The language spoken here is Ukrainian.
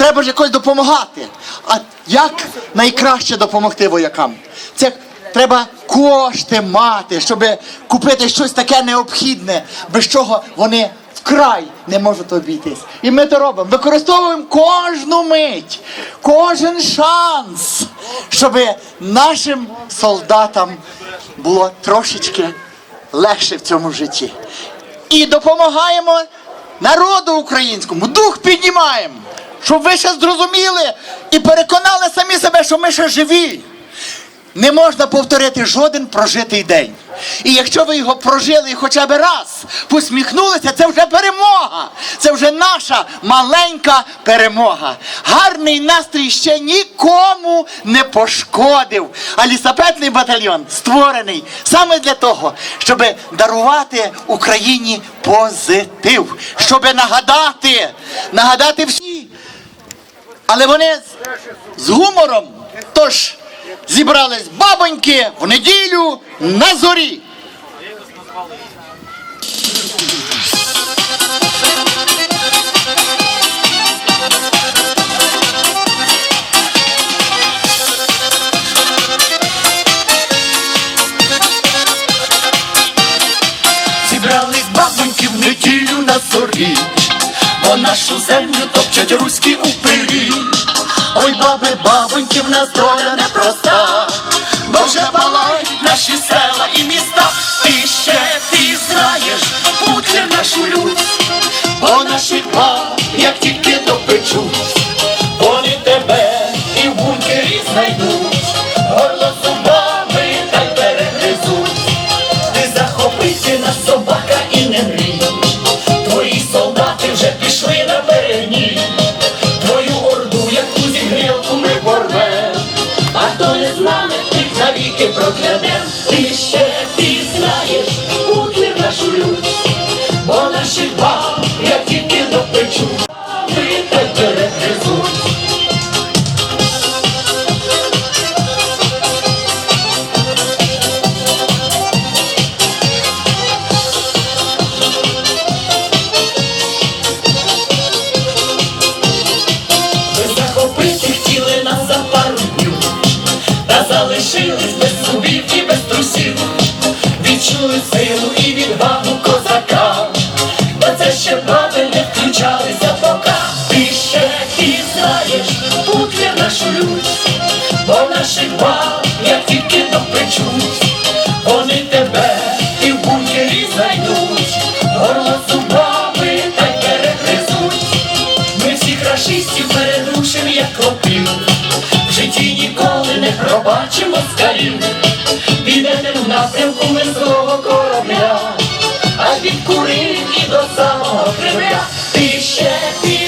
треба ж якось допомагати. А як найкраще допомогти воякам? Це треба кошти мати, щоб купити щось таке необхідне, без чого вони вкрай не можуть обійтись. І ми то робимо. Використовуємо кожну мить, кожен шанс, щоб нашим солдатам було трошечки легше в цьому житті. І допомагаємо народу українському, дух піднімаємо, щоб ви ще зрозуміли і переконали самі себе, що ми ще живі. Не можна повторити жоден прожитий день. І якщо ви його прожили хоча б раз, посміхнулися, це вже перемога. Це вже наша маленька перемога. Гарний настрій ще нікому не пошкодив. А лісапетний батальйон створений саме для того, щоб дарувати Україні позитив, щоб нагадати, нагадати всі. Але вони з, гумором. Тож зібрались бабоньки в неділю на зорі. Зібрались бабоньки в неділю на зорі, бо нашу землю топчуть руські упирі. Ой, баби, бабоньки, в нас доля непроста, бо вже палають наші села і міста. Ти ще ти знаєш, путлер нашу лють, бо наші баб, як тільки Ми всіх передушим, як копів, В житті ніколи не пробачимо скарів, Підете в напрямку мирського корабля, а від курив і до самого Кремля. Ти ще ти